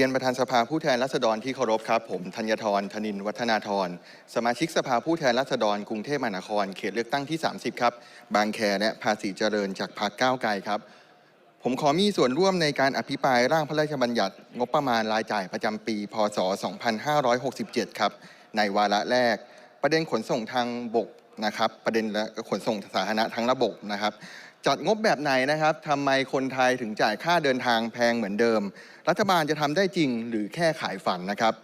รียนประธานสภาผู้แทนราษฎรที่เคารพครับ ผมธัญทรธนินวัฒนาธรสมาชิกสภาผู้แทนราษฎรกรุงเทพมหานคร เขตเลือกตั้งที่ 30 ครับ บางแคและภาษีเจริญจากพรรคก้าวไกลครับ ผมขอมีส่วนร่วมในการอภิปรายร่างพระราชบัญญัติ งบประมาณรายจ่ายประจำปี พศ 2567 ครับ ในวาระแรก ประเด็นขนส่งทางบก นะครับประเด็นและขนส่งสาธารณะทั้งระบบนะครับ จัดงบแบบไหนนะครับทำไมคนไทยถึงจ่ายค่าเดินทางแพงเหมือนเดิม รัฐบาลจะทำได้จริงหรือแค่ขายฝันนะครับ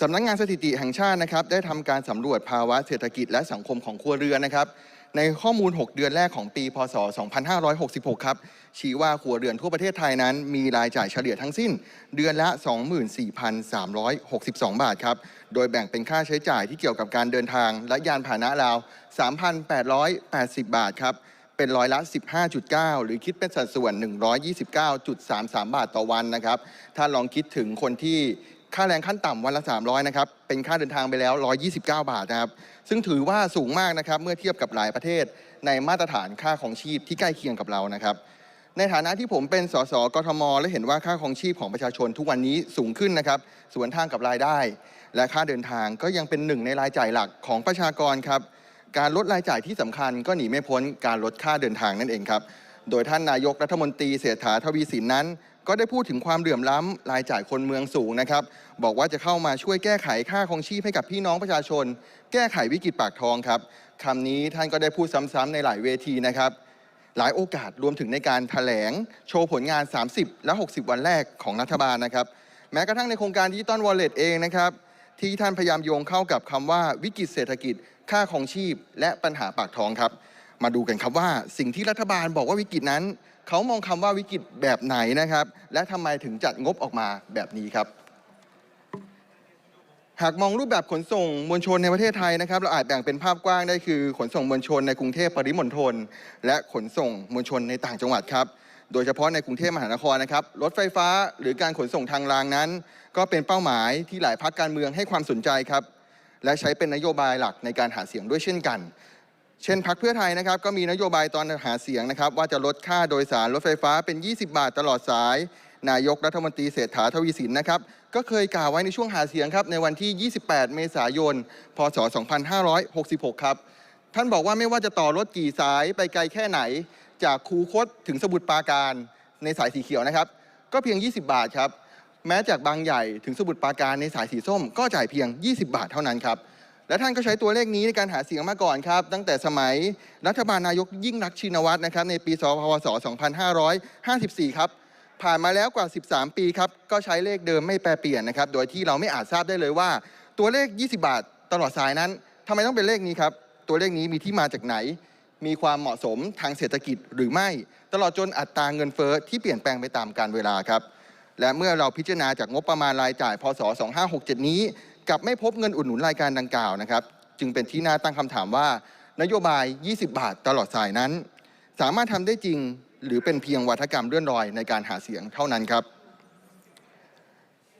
สำนักงานสถิติแห่งชาตินะครับ ได้ทำการสำรวจภาวะเศรษฐกิจและสังคมของครัวเรือนนะครับ ในข้อมูล 6 เดือนแรกของปีพศ 2566 ครับ ชี้ว่าครัวเรือนทั่วประเทศไทยนั้น มีรายจ่ายเฉลี่ยทั้งสิ้น เดือนละ 24,362 บาทครับ โดยแบ่งเป็นค่าใช้จ่ายที่เกี่ยวกับการเดินทาง และยานพาหนะราว 3,880 บาทครับ เป็นร้อยละ 15.9 หรือคิดเป็นสัดส่วน 129.33 บาทต่อวันนะครับ ถ้าลองคิดถึงคนที่ ค่าแรงขั้นต่ำวันละ 300นะครับเป็นค่าเดินทางไปแล้ว 129 บาทนะครับซึ่งถือว่าสูงมากนะครับเมื่อเทียบกับหลายประเทศในมาตรฐานค่าของชีพที่ใกล้เคียงกับเรานะครับในฐานะที่ผมเป็นสสกทม และเห็นว่าค่าของชีพของประชาชนทุกวันนี้สูงขึ้นนะครับสวนทางกับรายได้ และค่าเดินทางก็ยังเป็นหนึ่งในรายจ่ายหลักของประชากรครับการลดรายจ่ายที่สำคัญก็หนีไม่พ้นการลดค่าเดินทางนั่นเองครับโดยท่านนายกรัฐมนตรีเศรษฐาทวีสินนั้น ก็ได้พูดถึงความเหลื่อมล้ำรายจ่ายคนเมืองสูงนะครับ บอกว่าจะเข้ามาช่วยแก้ไขค่าครองชีพให้กับพี่น้องประชาชน แก้ไขวิกฤตปากท้องครับคำนี้ท่านก็ได้พูดซ้ำๆในหลายเวทีนะครับ หลายโอกาสรวมถึงในการถแถลง โชว์ผลงาน 30 และ 60 วันแรกของรัฐบาลนะครับ แม้กระทั่งในโครงการดิจิตอลวอลเล็ตเองนะครับ ที่ท่านพยายามโยงเข้ากับคำว่าวิกฤตเศรษฐกิจ ค่าครองชีพ และปัญหาปากท้องครับ มาดูกันครับว่าสิ่งที่รัฐบาลบอกว่าวิกฤตนั้น เขามองคำว่าวิกฤตแบบไหนนะครับ และทำไมถึงจัดงบออกมาแบบนี้ครับ หากมองรูปแบบขนส่งมวลชนในประเทศไทยนะครับ เราอาจแบ่งเป็นภาพกว้างได้คือ ขนส่งมวลชนในกรุงเทพปริมณฑลและขนส่งมวลชนในต่างจังหวัดครับโดยเฉพาะในกรุงเทพมหานครนะครับรถไฟฟ้าหรือการขนส่งทางรางนั้น ก็เป็นเป้าหมายที่หลายพรรคการเมืองให้ความสนใจครับ และใช้เป็นนโยบายหลักในการหาเสียงด้วยเช่นกัน เช่นพักเพื่อไทยนะครับก็มีนโยบายตอนหาเสียงนะครับ ว่าจะลดค่าโดยสารรถไฟฟ้าเป็น 20 บาทตลอดสาย นายกรัฐมนตรีเศรษฐาทวีสินนะครับ ก็เคยกล่าวไว้ในช่วงหาเสียงครับในวันที่ 28 เมษายน พศ 2566 ครับ ท่านบอกว่าไม่ว่าจะต่อรถกี่สายไปไกลแค่ไหน จากคูคตถึงสมุทรปราการในสายสีเขียวนะครับ ก็เพียง 20 บาทครับแม้จากบางใหญ่ถึงสมุทรปราการในสายสีส้มก็จ่ายเพียง 20 บาทเท่านั้นครับ และท่านก็ใช้ตัวเลขนี้ในการหาเสียงมาก่อนครับ ตั้งแต่สมัยรัฐบาลนายกยิ่งรักชินวัตรนะครับในปีพศ 2554 ครับ ผ่านมาแล้วกว่า 13 ปีครับ ก็ใช้เลขเดิมไม่แปรเปลี่ยนนะครับ โดยที่เราไม่อาจทราบได้เลยว่า ตัวเลข 20 บาทตลอดสายนั้นทำไมต้องเป็นเลขนี้ครับ ตัวเลขนี้มีที่มาจากไหน มีความเหมาะสมทางเศรษฐกิจหรือไม่ ตลอดจนอัตราเงินเฟ้อที่เปลี่ยนแปลงไปตามกาลเวลาครับและเมื่อเราพิจารณาจากงบประมาณรายจ่ายพศ 2567 นี้ กับไม่พบเงินอุดหนุนรายการดังกล่าวนะครับ จึงเป็นที่น่าตั้งคำถามว่า นโยบาย 20 บาทตลอดสายนั้น สามารถทำได้จริง หรือเป็นเพียงวัฒกรรมเลื่อนลอยในการหาเสียงเท่านั้นครับ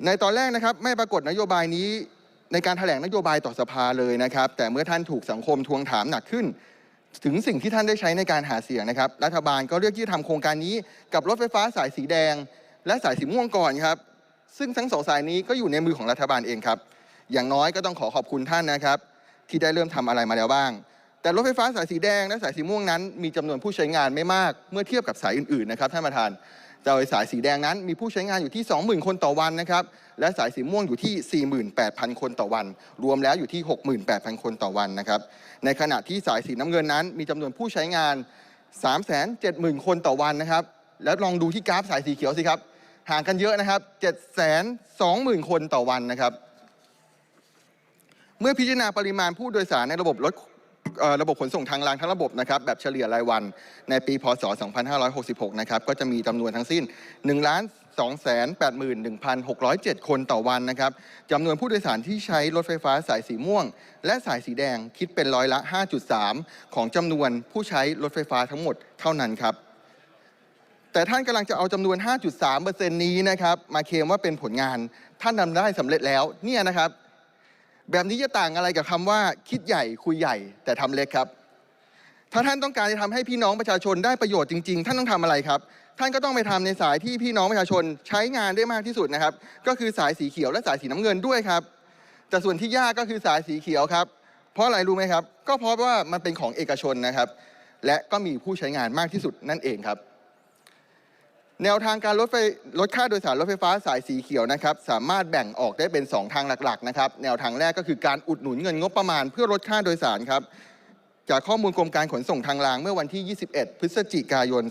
ในตอนแรกนะครับไม่ปรากฏนโยบายนี้ในการถแถลงนโยบายต่อสภาเลยนะครับ แต่เมื่อท่านถูกสังคมทวงถามหนักขึ้น ถึงสิ่งที่ท่านได้ใช้ในการหาเสียงนะครับ รัฐบาลก็เลือกที่จะทำโครงการนี้ กับรถไฟฟ้าสายสีแดง และสายสีม่วงก่อนครับ ซึ่งทั้งสองสายนี้ก็อยู่ในมือของรัฐบาลเองครับ อย่างน้อยก็ต้องขอขอบคุณท่านนะครับ ที่ได้เริ่มทำอะไรมาแล้วบ้าง แต่รถไฟฟ้าสายสีแดงและสายสีม่วงนั้น มีจำนวนผู้ใช้งานไม่มากเมื่อเทียบกับสายอื่นๆนะครับท่านประธานโดยสายสีแดงนั้นมีผู้ใช้งานอยู่ที่ 20,000 คนต่อวันนะครับ และสายสีม่วงอยู่ที่ 48,000 คนต่อวัน รวมแล้วอยู่ที่ 68,000 คนต่อวันนะครับ ในขณะที่สายสีน้ำเงินนั้น มีจำนวนผู้ใช้งาน 370,000 คนต่อวันนะครับ แล้วลองดูที่กราฟสายสีเขียวสิครับ ห่างกันเยอะนะครับ 720,000 คนต่อวันนะครับ เมื่อพิจารณาปริมาณผู้โดยสารในระบบรถระบบขนส่งทางรางทั้งระบบนะครับแบบเฉลี่ยรายวันในปีพศ 2566 นะครับก็จะมีจำนวนทั้งสิ้น 1 281,607 คนต่อวันนะครับจำนวนผู้โดยสารที่ใช้รถไฟฟ้าสายสีม่วง และสายสีแดงคิดเป็นร้อยละ 5.3 ของจำนวนผู้ใช้รถไฟฟ้าทั้งหมดเท่านั้นครับแต่ท่านกำลังจะเอาจำนวน 5.3%นี้นะครับมาเคลมว่าเป็นผลงานท่านทำได้สำเร็จแล้วเนี่ยนะครับ แบบนี้จะต่างอะไรกับคำว่าคิดใหญ่คุยใหญ่แต่ทำเล็กครับ ถ้าท่านต้องการจะทำให้พี่น้องประชาชนได้ประโยชน์จริงๆ ท่านต้องทำอะไรครับ ท่านก็ต้องไปทำในสายที่พี่น้องประชาชนใช้งานได้มากที่สุดนะครับ ก็คือสายสีเขียวและสายสีน้ำเงินด้วยครับ แต่ส่วนที่ยากก็คือสายสีเขียวครับ เพราะอะไรรู้ไหมครับ ก็เพราะว่ามันเป็นของเอกชนนะครับ และก็มีผู้ใช้งานมากที่สุดนั่นเองครับ แนวทางการลดไฟลดค่าโดยสารรถไฟฟ้าสายสีเขียวนะครับสามารถแบ่งออกได้เป็น 2 ทางหลักๆนะครับแนวทางแรกก็คือการอุดหนุนเงินงบประมาณ เพื่อลดค่าโดยสารครับจากข้อมูลกรมการขนส่งทางรางเมื่อวันที่ 21 พฤศจิกายน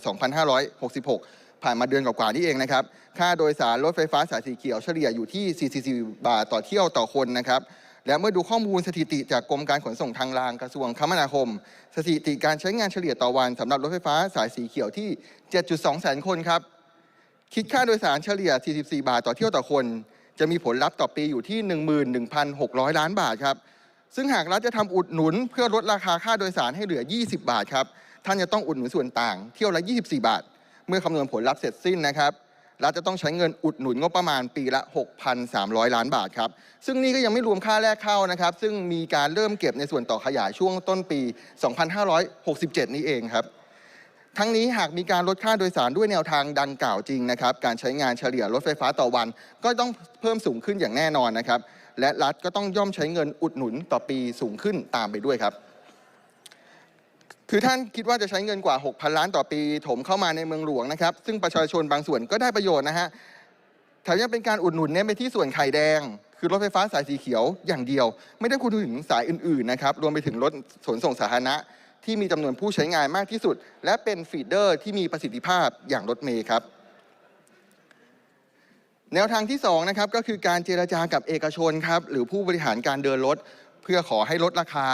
2566 ผ่านมาเดือนกว่าๆนี่เองนะครับค่าโดยสารรถไฟฟ้าสายสีเขียวเฉลี่ยอยู่ที่ 44 บาทต่อเที่ยวต่อคนนะครับและเมื่อดูข้อมูลสถิติจากกรมการขนส่งทางรางกระทรวงคมนาคม สถิติการใช้งานเฉลี่ยต่อวันสำหรับรถไฟฟ้าสายสีเขียวที่ 7.2 แสนคนครับ คิดค่าโดยสารเฉลี่ย 44 บาทต่อเที่ยวต่อคน จะมีผลลัพธ์ต่อปีอยู่ที่ 11,600 ล้านบาทครับ ซึ่งหากรัฐจะทำอุดหนุนเพื่อลดราคาค่าโดยสารให้เหลือ 20 บาทครับ ท่านจะต้องอุดหนุนส่วนต่าง เที่ยวละ 24 บาท เมื่อคำนวณผลลัพธ์เสร็จสิ้นนะครับรัฐจะต้องใช้เงินอุดหนุนงบประมาณปีละ 6,300 ล้านบาทครับ ซึ่งนี่ก็ยังไม่รวมค่าแรกเข้านะครับ ซึ่งมีการเริ่มเก็บในส่วนต่อขยายช่วงต้นปี 2567 นี้เองครับ ทั้งนี้หากมีการลดค่าโดยสารด้วยแนวทางดังกล่าวจริงนะครับการใช้งานเฉลี่ยรถไฟฟ้าต่อวัน ก็ต้องเพิ่มสูงขึ้นอย่างแน่นอนนะครับและรัฐก็ต้องย่อมใช้เงินอุดหนุนต่อปีสูงขึ้นตามไปด้วยครับ คือท่านคิดว่าจะใช้เงินกว่า 6,000 ล้านต่อปี ถมเข้ามาในเมืองหลวงนะครับ ซึ่งประชาชนบางส่วนก็ได้ประโยชน์นะฮะแถมยังเป็นการอุดหนุนเน้นไปที่ส่วนไข่แดง คือรถไฟฟ้าสายสีเขียวอย่างเดียว ไม่ได้คูณถึงสายอื่นๆนะครับรวมไปถึงรถขนส่งสาธารณะ ที่มีจำนวนผู้ใช้งานมากที่สุด และเป็นฟีดเดอร์ที่มีประสิทธิภาพอย่างรถเมย์ครับ แนวทางที่2นะครับก็คือการเจรจากับเอกชนครับหรือผู้บริหารการเดินรถ เพื่อขอให้ลดราคา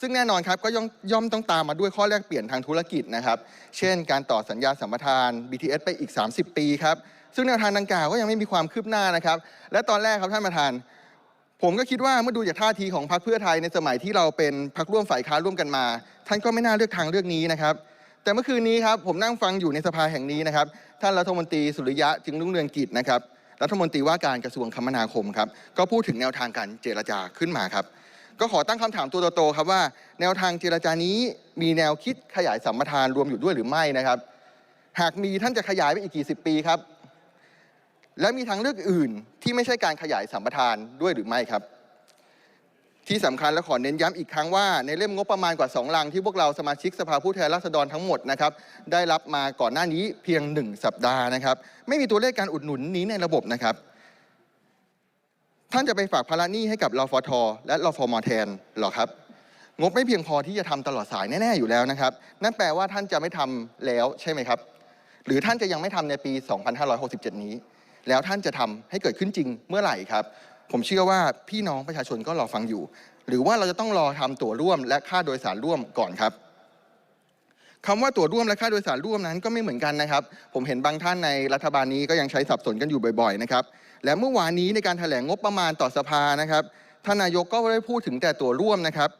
ซึ่งแน่นอนครับก็ย่อมย่อมต้องตามมาด้วยข้อแลกเปลี่ยนทางธุรกิจนะครับ เช่น การต่อสัญญาสัมปทาน BTS ไปอีก 30 ปีครับซึ่งแนวทางดังกล่าวก็ยังไม่มีความคืบหน้านะครับ และตอนแรกครับท่านประธาน ผมก็คิดว่าเมื่อดูจากท่าทีของพรรคเพื่อไทยในสมัยที่เราเป็นพรรคร่วมฝ่ายค้านร่วมกันมา ท่านก็ไม่น่าเลือกทางเลือกนี้นะครับ แต่เมื่อคืนนี้ครับผมนั่งฟังอยู่ในสภาแห่งนี้นะครับ ท่านรัฐมนตรีสุริยะจึงรุ่งเรืองกิจนะครับรัฐมนตรีว่าการกระทรวงคมนาคมครับก็พูดถึงแนวทางการเจรจาขึ้นมาครับ ก็ขอตั้งคำถามตัวโตๆครับว่า แนวทางเจรจานี้มีแนวคิดขยายสัมปทานรวมอยู่ด้วยหรือไม่นะครับ หากมีท่านจะขยายไปอีกกี่สิบปีครับ และมีทางเลือกอื่นที่ไม่ใช่การขยายสัมปทานด้วยหรือไม่ครับ ที่สำคัญและขอเน้นย้ำอีกครั้งว่าในเล่มงบประมาณกว่า 2 ลังที่พวกเราสมาชิกสภาผู้แทนราษฎรทั้งหมดนะครับได้รับมาก่อนหน้านี้เพียง 1 สัปดาห์นะครับ ไม่มีตัวเลขการอุดหนุนนี้ในระบบนะครับ ท่านจะไปฝากภาระหนี้ให้กับรฟทและรฟมแทนหรอครับงบไม่เพียงพอที่จะทำตลอดสายแน่ ๆ อยู่แล้วนะครับ นั่นแปลว่าท่านจะไม่ทำแล้วใช่ไหมครับ หรือท่านจะยังไม่ทำในปี 2567 นี้ แล้วท่านจะทำให้เกิดขึ้นจริงเมื่อไหร่ครับ ผมเชื่อว่าพี่น้องประชาชนก็รอฟังอยู่ หรือว่าเราจะต้องรอทำตั๋วร่วม และค่าโดยสารร่วมก่อนครับคำว่าตั๋วร่วมและค่าโดยสารร่วมนั้นก็ไม่เหมือนกันนะครับ ผมเห็นบางท่านในรัฐบาลนี้ก็ยังใช้สับสนกันอยู่บ่อยๆนะครับ และเมื่อวานนี้ในการแถลงงบประมาณต่อสภานะครับท่านนายกก็ได้พูดถึงแต่ตั๋วร่วมนะครับ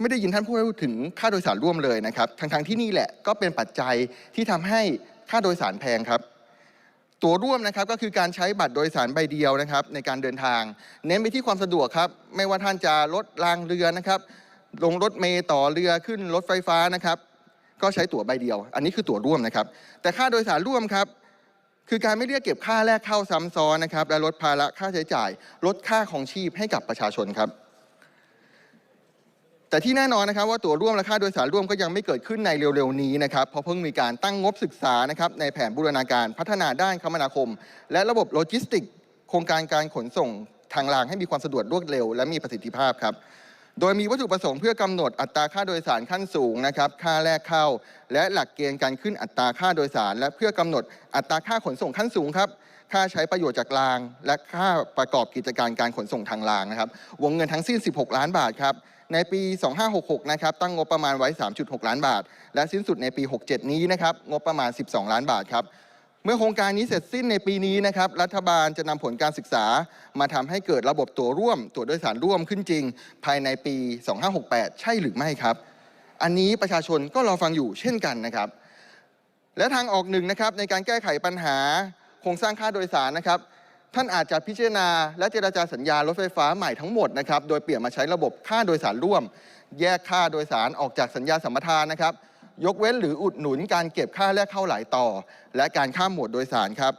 ไม่ได้ยินท่านพูดถึงค่าโดยสารร่วมเลยนะครับทั้งๆที่นี่แหละก็เป็นปัจจัยที่ทำให้ค่าโดยสารแพงครับ ตั๋วร่วมนะครับก็คือการใช้บัตรโดยสารใบเดียวนะครับในการเดินทาง เน้นไปที่ความสะดวกครับ ไม่ว่าท่านจะลดรางเรือนะครับลงรถเมล์ต่อเรือขึ้นรถไฟฟ้านะครับ ก็ใช้ตั๋วใบเดียว อันนี้คือตั๋วร่วมนะครับ แต่ค่าโดยสารร่วมครับ คือการไม่เรียกเก็บค่าแรกเข้าซ้ำซ้อนนะครับและลดภาระค่าใช้จ่าย ลดค่าของชีพให้กับประชาชนครับ แต่ที่แน่นอนนะครับว่าตั๋วร่วมและค่าโดยสารร่วมก็ยังไม่เกิดขึ้นในเร็วๆนี้นะครับเพราะเพิ่งมีการตั้งงบศึกษานะครับในแผนบูรณาการพัฒนาด้านคมนาคม และระบบโลจิสติก โครงการการขนส่งทางรางให้มีความสะดวกรวดเร็ว และมีประสิทธิภาพครับโดยมีวัตถุประสงค์เพื่อกำหนดอัตราค่าโดยสารขั้นสูงนะครับค่าแรกเข้า และหลักเกณฑ์การขึ้นอัตราค่าโดยสาร และเพื่อกำหนดอัตราค่าขนส่งขั้นสูงครับค่าใช้ประโยชน์จากราง และค่าประกอบกิจการการขนส่งทางรางนะครับ วงเงินทั้งสิ้น 16 ล้านบาทครับ ในปี 2566 นะครับ ตั้งงบประมาณไว้ 3.6 ล้านบาท และสิ้นสุดในปี 67 นี้นะครับ งบประมาณ 12 ล้านบาทครับ เมื่อโครงการนี้เสร็จสิ้นในปีนี้นะครับ รัฐบาลจะนำผลการศึกษา มาทำให้เกิดระบบตั๋วร่วม ตั๋วโดยสารร่วมขึ้นจริง ภายในปี 2568 ใช่หรือไม่ครับ อันนี้ประชาชนก็รอฟังอยู่เช่นกันนะครับ และทางออกหนึ่งนะครับในการแก้ไขปัญหาโครงสร้างค่าโดยสารนะครับ ท่านอาจจะพิจารณาและเจรจาสัญญารถไฟฟ้าใหม่ทั้งหมดนะครับโดยเปลี่ยนมาใช้ระบบค่าโดยสารร่วม แยกค่าโดยสารออกจากสัญญาสัมปทานนะครับ ยกเว้นหรืออุดหนุนการเก็บค่าแลกเข้าหลายต่อ และการข้ามหมดโดยสารครับ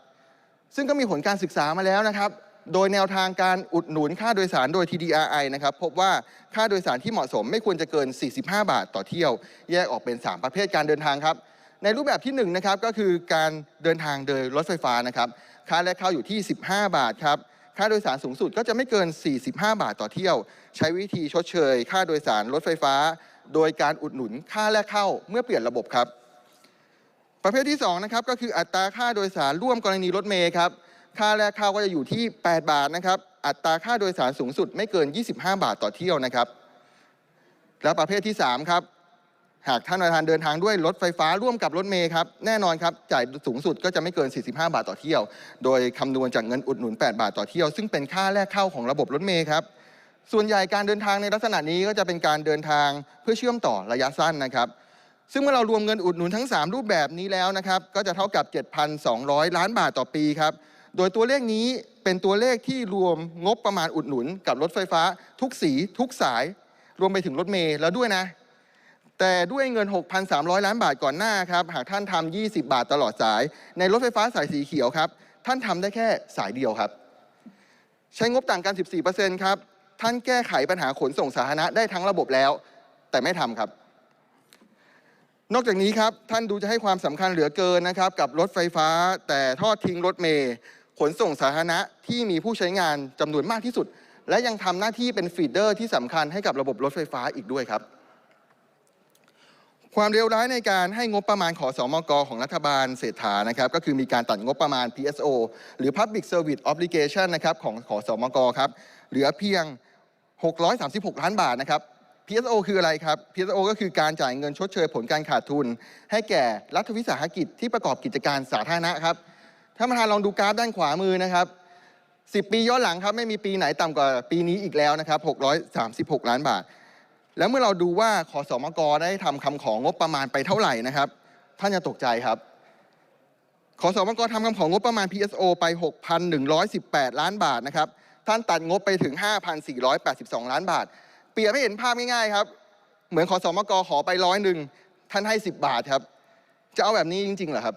ซึ่งก็มีผลการศึกษามาแล้วนะครับ โดยแนวทางการอุดหนุนค่าโดยสารโดย TDRI นะครับพบว่าค่าโดยสารที่เหมาะสมไม่ควรจะเกิน 45 บาทต่อเที่ยว แยกออกเป็น 3 ประเภทการเดินทางครับในรูปแบบที่1นะครับก็คือการเดินทางโดยรถไฟฟ้านะครับ ค่าแรกเข้าอยู่ที่ 15 บาทครับ ค่าโดยสารสูงสุดก็จะไม่เกิน 45 บาทต่อเที่ยว ใช้วิธีชดเชย ค่าโดยสารรถไฟฟ้า โดยการอุดหนุนค่าแรกเข้าเมื่อเปลี่ยนระบบครับ ประเภทที่2นะครับก็คืออัตราค่าโดยสารร่วมกรณีรถเมย์ครับค่าแรกเข้าก็จะอยู่ที่ 8 บาทนะครับ อัตราค่าโดยสารสูงสุดไม่เกิน 25 บาทต่อเที่ยวนะครับ และประเภทที่ 3 ครับ หากท่านประธานเดินทางด้วยรถไฟฟ้าร่วมกับรถเมย์ครับแน่นอนครับจ่ายสูงสุดก็จะไม่เกิน 45 บาทต่อเที่ยว โดยคำนวณจากเงินอุดหนุน 8 บาทต่อเที่ยว ซึ่งเป็นค่าแรกเข้าของระบบรถเมย์ครับส่วนใหญ่การเดินทางในลักษณะนี้ก็จะเป็นการเดินทางเพื่อเชื่อมต่อระยะสั้นนะครับ ซึ่งเมื่อเรารวมเงินอุดหนุนทั้ง 3 รูปแบบนี้แล้วนะครับ ก็จะเท่ากับ 7,200 ล้านบาทต่อปีครับ โดยตัวเลขนี้เป็นตัวเลขที่รวมงบประมาณอุดหนุน กับรถไฟฟ้า ทุกสี ทุกสาย รวมไปถึงรถเมล์แล้วด้วยนะ แต่ด้วยเงิน 6,300 ล้านบาทก่อนหน้าครับ หากท่านทำ20 บาทตลอดสาย ในรถไฟฟ้าสายสีเขียวครับ ท่านทำได้แค่สายเดียวครับ ใช้งบต่างกัน 14%ครับ ท่านแก้ไขปัญหาขนส่งสาธารณะได้ทั้งระบบแล้ว แต่ไม่ทำครับ นอกจากนี้ครับ ท่านดูจะให้ความสำคัญเหลือเกินนะครับ กับรถไฟฟ้า แต่ทอดทิ้งรถเมย์ขนส่งสาธารณะที่มีผู้ใช้งานจำนวนมากที่สุด และยังทำหน้าที่เป็นฟีดเดอร์ที่สำคัญให้กับระบบรถไฟฟ้าอีกด้วยครับ ความเร็วร้ายในการให้งบประมาณขอสอมกของรัฐบาลเศรษฐานะครับก็คือมีการตัดงบประมาณ PSO หรือ Public Service Obligation นะครับของขอสอมกครับเหลือเพียง 636 ล้านบาทนะครับ PSO คืออะไรครับ PSO ก็คือการจ่ายเงินชดเชยผลการขาดทุน ให้แก่รัฐวิสาหกิจที่ประกอบกิจการสาธารณะครับท่านประธานลองดูกราฟด้านขวามือนะครับ10 ปีย้อนหลังครับไม่มีปีไหนต่ำกว่าปีนี้อีกแล้วนะครับ636 ล้านบาท แล้วเมื่อเราดูว่าขอสอมกได้ทำคำของงบประมาณไปเท่าไหร่นะครับ ท่านจะตกใจครับขอสอมกทำคำของงบประมาณ PSO ไป 6,118 ล้านบาทนะครับ ท่านตัดงบไปถึง 5,482 ล้านบาท เปรียบให้เห็นภาพง่ายๆครับ เหมือนขอสอมกขอไปร้อยหนึ่งท่านให้ 10 บาทครับ จะเอาแบบนี้จริงๆเหรอครับ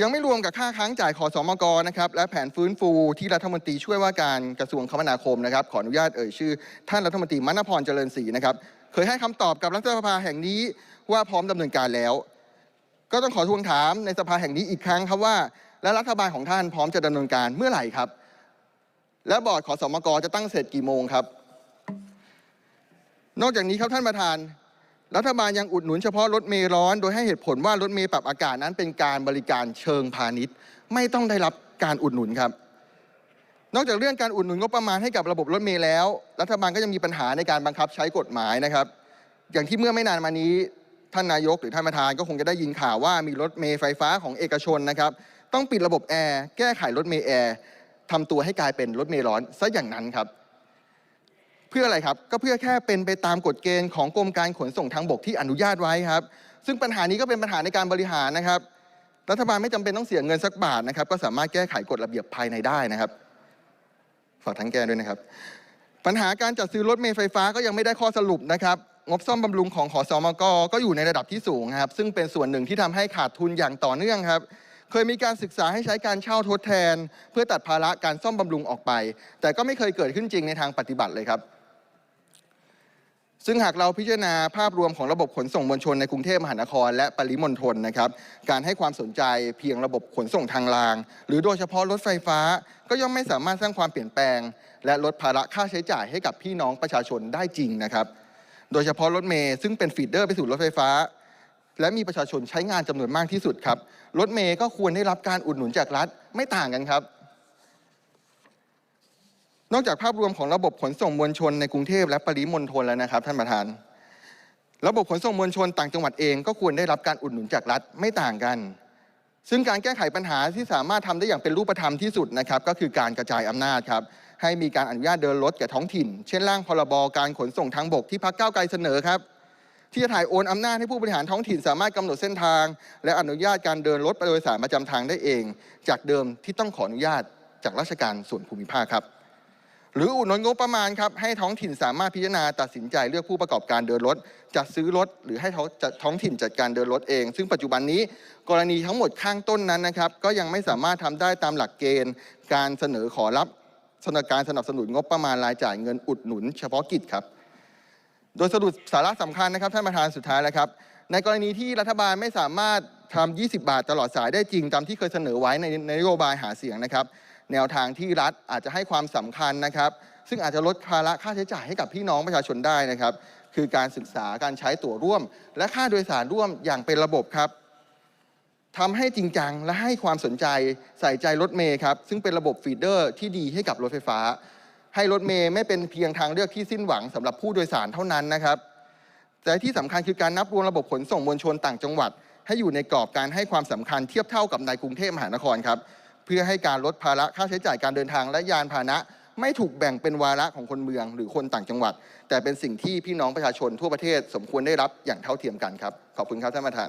ยังไม่รวมกับค่าค้างจ่ายขอสอมกนะครับและแผนฟื้นฟูที่รัฐมนตรีช่วยว่าการกระทรวงคมนาคมนะครับ ขออนุญาตเอ่ยชื่อ ท่านรัฐมนตรีมณพรเจริญศรีนะครับ เคยให้คำตอบกับรัฐสภาแห่งนี้ว่าพร้อมดำเนินการแล้ว ก็ต้องขอทวงถามในสภาแห่งนี้อีกครั้งครับว่า และรัฐบาลของท่านพร้อมจะดำเนินการเมื่อไหร่ครับ และบอร์ดขอสมกจะตั้งเสร็จกี่โมงครับ นอกจากนี้ครับท่านประธาน รัฐบาลยังอุดหนุนเฉพาะรถเมล์ร้อน โดยให้เหตุผลว่ารถเมล์ปรับอากาศนั้นเป็นการบริการเชิงพาณิชย์ ไม่ต้องได้รับการอุดหนุนครับ นอกจากเรื่องการอุดหนุนงบประมาณให้กับระบบรถเมล์แล้ว รัฐบาลก็ยังมีปัญหาในการบังคับใช้กฎหมายนะครับ อย่างที่เมื่อไม่นานมานี้ท่านนายกหรือท่านประธานก็คงจะได้ยินข่าวว่ามีรถเมล์ไฟฟ้าของเอกชนนะครับต้องปิดระบบแอร์แก้ไขรถเมล์แอร์ทำตัวให้กลายเป็นรถเมล์ร้อนซะอย่างนั้นครับ เพื่ออะไรครับ ก็เพื่อแค่เป็นไปตามกฎเกณฑ์ของกรมการขนส่งทางบกที่อนุญาตไว้ครับ ซึ่งปัญหานี้ก็เป็นปัญหาในการบริหารนะครับ รัฐบาลไม่จำเป็นต้องเสียเงินสักบาทนะครับ ก็สามารถแก้ไขกฎระเบียบภายในได้นะครับ ฝากทั้งแก้ด้วยนะครับ ปัญหาการจัดซื้อรถเมล์ไฟฟ้าก็ยังไม่ได้ข้อสรุปนะครับ งบซ่อมบำรุงของขอสอมกก็อยู่ในระดับที่สูงครับ ซึ่งเป็นส่วนหนึ่งที่ทำให้ขาดทุนอย่างต่อเนื่องครับเคยมีการศึกษาให้ใช้การเช่าทดแทน เพื่อตัดภาระการซ่อมบำรุงออกไป แต่ก็ไม่เคยเกิดขึ้นจริงในทางปฏิบัติเลยครับ ซึ่งหากเราพิจารณาภาพรวมของระบบขนส่งมวลชนในกรุงเทพมหานคร และปริมณฑลนะครับ การให้ความสนใจเพียงระบบขนส่งทางราง หรือโดยเฉพาะรถไฟฟ้า ก็ย่อมไม่สามารถสร้างความเปลี่ยนแปลง และลดภาระค่าใช้จ่ายให้กับพี่น้องประชาชนได้จริงนะครับ โดยเฉพาะรถเมย์ซึ่งเป็นฟีดเดอร์ไปสู่รถไฟฟ้า และมีประชาชนใช้งานจำนวนมากที่สุดครับรถเมย์ก็ควรได้รับการอุดหนุนจากรัฐไม่ต่างกันครับ นอกจากภาพรวมของระบบขนส่งมวลชนในกรุงเทพและปริมณฑลแล้วนะครับ ท่านประธาน ระบบขนส่งมวลชนต่างจังหวัดเองก็ควรได้รับการอุดหนุนจากรัฐไม่ต่างกัน ซึ่งการแก้ไขปัญหาที่สามารถทำได้อย่างเป็นรูปธรรมที่สุดนะครับ ก็คือการกระจายอำนาจครับให้มีการอนุญาตเดินรถแก่ท้องถิ่น เช่นร่างพรบการขนส่งทางบกที่พรรคก้าไกลเสนอครับที่จะถ่ายโอนอำนาจให้ผู้บริหารท้องถิ่นสามารถกำหนดเส้นทาง และอนุญาตการเดินรถโดยสารประจำทางได้เอง จากเดิมที่ต้องขออนุญาตจากราชการส่วนภูมิภาคครับ หรืออุดหนุนงบประมาณครับให้ท้องถิ่นสามารถพิจารณาตัดสินใจเลือกผู้ประกอบการเดินรถจัดซื้อรถ หรือให้ท้องถิ่นจัดการเดินรถเอง ซึ่งปัจจุบันนี้กรณีทั้งหมดข้างต้นนั้นนะครับก็ยังไม่สามารถทำได้ตามหลักเกณฑ์ การเสนอขอรับสนการสนับสนุนงบประมาณรายจ่ายเงินอุดหนุน เฉพาะกิจครับ โดยสรุปสาระสำคัญนะครับท่านประธานสุดท้ายแล้วครับ ในกรณีที่รัฐบาลไม่สามารถทำ20 บาทตลอดสายได้จริงตามที่เคยเสนอไว้ในนโยบายหาเสียงนะครับ แนวทางที่รัฐอาจจะให้ความสำคัญนะครับ ซึ่งอาจจะลดภาระค่าใช้จ่ายให้กับพี่น้องประชาชนได้นะครับ คือการศึกษาการใช้ตั๋วร่วม และค่าโดยสารร่วมอย่างเป็นระบบครับทำให้จริงจังและให้ความสนใจใส่ใจรถเมย์ครับ ซึ่งเป็นระบบฟีดเดอร์ที่ดีให้กับรถไฟฟ้า ให้รถเมย์ไม่เป็นเพียงทางเลือกที่สิ้นหวังสำหรับผู้โดยสารเท่านั้นนะครับแต่ที่สำคัญคือการนับรวมระบบขนส่งมวลชนต่างจังหวัด ให้อยู่ในกรอบการให้ความสำคัญเทียบเท่ากับในกรุงเทพมหานครครับ เพื่อให้การลดภาระค่าใช้จ่ายการเดินทางและยานพาหนะ ไม่ถูกแบ่งเป็นวาระของคนเมืองหรือคนต่างจังหวัด แต่เป็นสิ่งที่พี่น้องประชาชนทั่วประเทศสมควรได้รับอย่างเท่าเทียมกันครับขอบคุณครับท่านประธาน